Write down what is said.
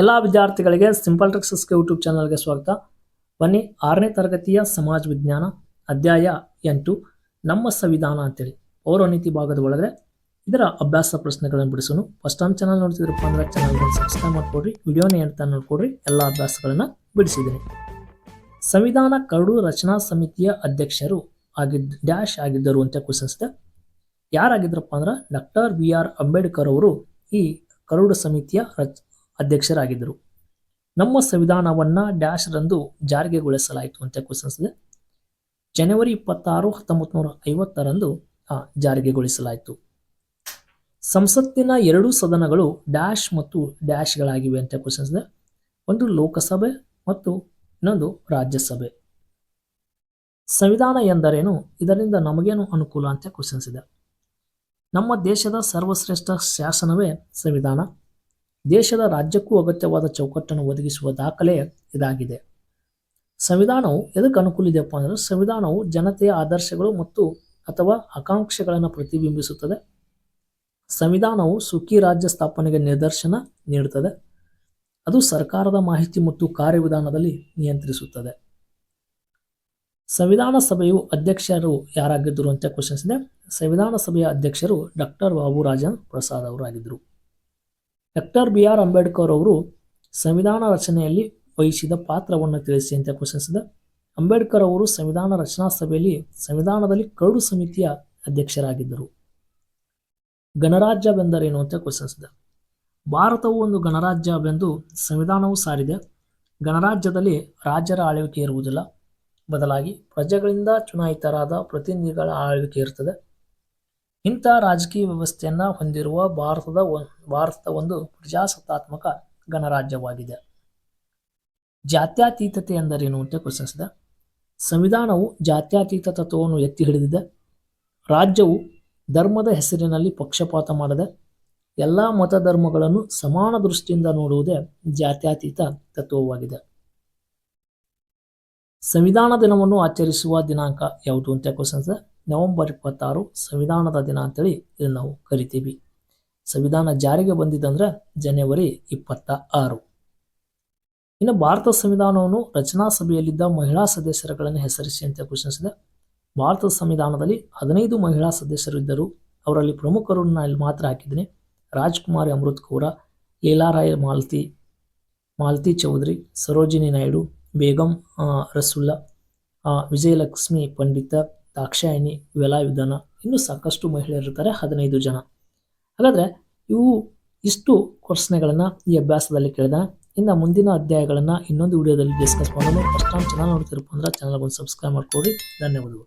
ಎಲ್ಲ ವಿದ್ಯಾರ್ಥಿಗಳಿಗೆ simple tricks YouTube ಚಾನಲ್ಗೆ ಸ್ವಾಗತ. ಬನ್ನಿ ಆರನೇ ತರಗತಿಯ ಸಮಾಜ ವಿಜ್ಞಾನ ಅಧ್ಯಾಯ ಎಂಟು, ನಮ್ಮ ಸಂವಿಧಾನ ಅಂತೇಳಿ. ಪೌರನೀತಿ ಭಾಗದ ಒಳಗೆ ಇದರ ಅಭ್ಯಾಸ ಪ್ರಶ್ನೆಗಳನ್ನು ಬಿಡಿಸೋಣ. ಫಸ್ಟ್ ಟೈಮ್ ಚಾನಲ್ ನೋಡ್ತಿದ್ರಪ್ಪ ಅಂದ್ರೆ ಚಾನಲ್ಗೆ ಸಬ್ಸ್ಕ್ರೈಬ್ ಮಾಡ್ಕೊಡ್ರಿ. ವಿಡಿಯೋನ ಏನಂತ ನೋಡ್ಕೊಡ್ರಿ. ಎಲ್ಲ ಅಭ್ಯಾಸಗಳನ್ನು ಬಿಡಿಸಿದ್ದೀನಿ. ಸಂವಿಧಾನ ಕರಡು ರಚನಾ ಸಮಿತಿಯ ಅಧ್ಯಕ್ಷರು ಆಗಿದ್ದ ಡ್ಯಾಶ್ ಆಗಿದ್ದರು ಅಂತ ಕ್ವಶನ್ಸ್ ಯಾರಾಗಿದ್ರಪ್ಪ ಅಂದ್ರೆ ಡಾಕ್ಟರ್ ಬಿ ಆರ್ ಅಂಬೇಡ್ಕರ್ ಅವರು ಈ ಕರಡು ಸಮಿತಿಯ ರಚ ಅಧ್ಯಕ್ಷರಾಗಿದ್ದರು. ನಮ್ಮ ಸಂವಿಧಾನವನ್ನ ಡ್ಯಾಶ್ ರಂದು ಜಾರಿಗೆಗೊಳಿಸಲಾಯಿತು ಅಂತ ಕ್ವಶನ್ಸ್ ಜನವರಿ ಇಪ್ಪತ್ತಾರು ಹತ್ತೊಂಬತ್ತು ನೂರ ಐವತ್ತರಂದು ಜಾರಿಗೆಗೊಳಿಸಲಾಯಿತು. ಸಂಸತ್ತಿನ ಎರಡು ಸದನಗಳು ಡ್ಯಾಶ್ ಮತ್ತು ಡ್ಯಾಶ್ಗಳಾಗಿವೆ ಅಂತ ಕ್ವಶನ್ಸ್ ಇದೆ. ಒಂದು ಲೋಕಸಭೆ ಮತ್ತು ಇನ್ನೊಂದು ರಾಜ್ಯಸಭೆ. ಸಂವಿಧಾನ ಎಂದರೇನು? ಇದರಿಂದ ನಮಗೇನು ಅನುಕೂಲ ಅಂತ ಕ್ವಶನ್ಸ್ ಇದೆ. ನಮ್ಮ ದೇಶದ ಸರ್ವಶ್ರೇಷ್ಠ ಶಾಸನವೇ ಸಂವಿಧಾನ. ದೇಶದ ರಾಜ್ಯಕ್ಕೂ ಅಗತ್ಯವಾದ ಚೌಕಟ್ಟನ್ನು ಒದಗಿಸುವ ದಾಖಲೆ ಇದಾಗಿದೆ. ಸಂವಿಧಾನವು ಎದಕ್ಕೆ ಅನುಕೂಲ ಇದೆಯಪ್ಪ ಅಂದರೆ ಸಂವಿಧಾನವು ಜನತೆಯ ಆದರ್ಶಗಳು ಮತ್ತು ಅಥವಾ ಆಕಾಂಕ್ಷೆಗಳನ್ನು ಪ್ರತಿಬಿಂಬಿಸುತ್ತದೆ. ಸಂವಿಧಾನವು ಸುಖಿ ರಾಜ್ಯ ಸ್ಥಾಪನೆಗೆ ನಿದರ್ಶನ ನೀಡುತ್ತದೆ ಅದು ಸರ್ಕಾರದ ಮಾಹಿತಿ ಮತ್ತು ಕಾರ್ಯವಿಧಾನದಲ್ಲಿ ನಿಯಂತ್ರಿಸುತ್ತದೆ. ಸಂವಿಧಾನ ಸಭೆಯು ಅಧ್ಯಕ್ಷರು ಯಾರಾಗಿದ್ದರು ಅಂತ ಕ್ವಶನ್ಸ್ ಇದೆ. ಸಂವಿಧಾನ ಸಭೆಯ ಅಧ್ಯಕ್ಷರು ಡಾಕ್ಟರ್ ಬಾಬು ರಾಜನ್ ಪ್ರಸಾದ್ ಅವರು ಆಗಿದ್ದರು ಡಾಕ್ಟರ್ ಬಿ ಆರ್ ಅಂಬೇಡ್ಕರ್ ಅವರು ಸಂವಿಧಾನ ರಚನೆಯಲ್ಲಿ ವಹಿಸಿದ ಪಾತ್ರವನ್ನು ತಿಳಿಸಿ ಅಂತ ಕ್ವಶನ್ಸ್ ಇದೆ ಅಂಬೇಡ್ಕರ್ ಅವರು ಸಂವಿಧಾನ ರಚನಾ ಸಭೆಯಲ್ಲಿ ಸಂವಿಧಾನದಲ್ಲಿ ಕರಡು ಸಮಿತಿಯ ಅಧ್ಯಕ್ಷರಾಗಿದ್ದರು. ಗಣರಾಜ್ಯವೆಂದರೇನು ಅಂತ ಕ್ವಶನ್ಸ್ ಇದೆ ಭಾರತವು ಒಂದು ಗಣರಾಜ್ಯವೆಂದು ಸಂವಿಧಾನವು ಸಾರಿದೆ. ಗಣರಾಜ್ಯದಲ್ಲಿ ರಾಜ್ಯರ ಆಳ್ವಿಕೆ ಇರುವುದಿಲ್ಲ. ಬದಲಾಗಿ ಪ್ರಜೆಗಳಿಂದ ಚುನಾಯಿತರಾದ ಪ್ರತಿನಿಧಿಗಳ ಆಳ್ವಿಕೆ ಇರುತ್ತದೆ ಇಂಥ ರಾಜಕೀಯ ವ್ಯವಸ್ಥೆಯನ್ನು ಹೊಂದಿರುವ ಭಾರತದ ಭಾರತದ ಒಂದು ಪ್ರಜಾಸತ್ತಾತ್ಮಕ ಗಣರಾಜ್ಯವಾಗಿದೆ. ಜಾತ್ಯತೀತತೆ ಎಂದರೇನು ಅಂತ ಪ್ರಶ್ನಿಸಿದೆ ಸಂವಿಧಾನವು ಜಾತ್ಯತೀತ ತತ್ವವನ್ನು ಎತ್ತಿ ಹಿಡಿದಿದೆ. ರಾಜ್ಯವು ಧರ್ಮದ ಹೆಸರಿನಲ್ಲಿ ಪಕ್ಷಪಾತ ಮಾಡದೆ ಎಲ್ಲ ಮತಧರ್ಮಗಳನ್ನು ಸಮಾನ ದೃಷ್ಟಿಯಿಂದ ನೋಡುವುದೇ ಜಾತ್ಯತೀತ ತತ್ವವಾಗಿದೆ. ಸಂವಿಧಾನ ದಿನವನ್ನು ಆಚರಿಸುವ ದಿನಾಂಕ ಯಾವುದು ಅಂತ ಕ್ವಶನ್ಸ್ ನವೆಂಬರ್ ಇಪ್ಪತ್ತಾರು ಸಂವಿಧಾನದ ದಿನ ಅಂತೇಳಿ ಇದನ್ನು ನಾವು ಕರಿತೀವಿ. ಸಂವಿಧಾನ ಜಾರಿಗೆ ಬಂದಿದ್ದಂದ್ರೆ ಜನವರಿ ಇಪ್ಪತ್ತ ಆರು ಇನ್ನು ಭಾರತ ಸಂವಿಧಾನವನ್ನು ರಚನಾ ಸಭೆಯಲ್ಲಿದ್ದ ಮಹಿಳಾ ಸದಸ್ಯರುಗಳನ್ನು ಹೆಸರಿಸಿ ಅಂತ ಕ್ವಶನ್ಸ್ ಇದೆ ಭಾರತದ ಸಂವಿಧಾನದಲ್ಲಿ ಹದಿನೈದು ಮಹಿಳಾ ಸದಸ್ಯರು ಇದ್ದರು. ಅವರಲ್ಲಿ ಪ್ರಮುಖರು ನಾನು ಇಲ್ಲಿ ಮಾತ್ರ ಹಾಕಿದ್ದೀನಿ. ರಾಜ್ಕುಮಾರಿ ಅಮೃತ್ ಕೌರ ಲೀಲಾರಾಯ್ ಮಾಲ್ತಿ ಮಾಲ್ತಿ ಚೌಧರಿ, ಸರೋಜಿನಿ ನಾಯ್ಡು, ಬೇಗಂ ರಸುಲ್ಲಾ ವಿಜಯಲಕ್ಷ್ಮಿ ಪಂಡಿತ ದಾಕ್ಷಾಯಿಣಿ ವಿಧಾನ ಇನ್ನೂ ಸಾಕಷ್ಟು ಮಹಿಳೆಯರು ಇರ್ತಾರೆ, ಹದಿನೈದು ಜನ. ಹಾಗಾದರೆ ಇವು ಇಷ್ಟು ಪ್ರಶ್ನೆಗಳನ್ನು ಈ ಅಭ್ಯಾಸದಲ್ಲಿ ಕೇಳಿದ. ಇನ್ನು ಮುಂದಿನ ಅಧ್ಯಾಯಗಳನ್ನು ಇನ್ನೊಂದು ವಿಡಿಯೋದಲ್ಲಿ ಡಿಸ್ಕಸ್ ಮಾಡೋಣ. ಫಸ್ಟ್ ಟೈಮ್ ಚಾನಲ್ ನೋಡ್ತಿರಪ್ಪ ಅಂದ್ರೆ ಚಾನಲ್ ಒಂದು ಸಬ್ಸ್ಕ್ರೈಬ್ ಮಾಡ್ಕೊಳ್ಳಿ ಧನ್ಯವಾದಗಳು.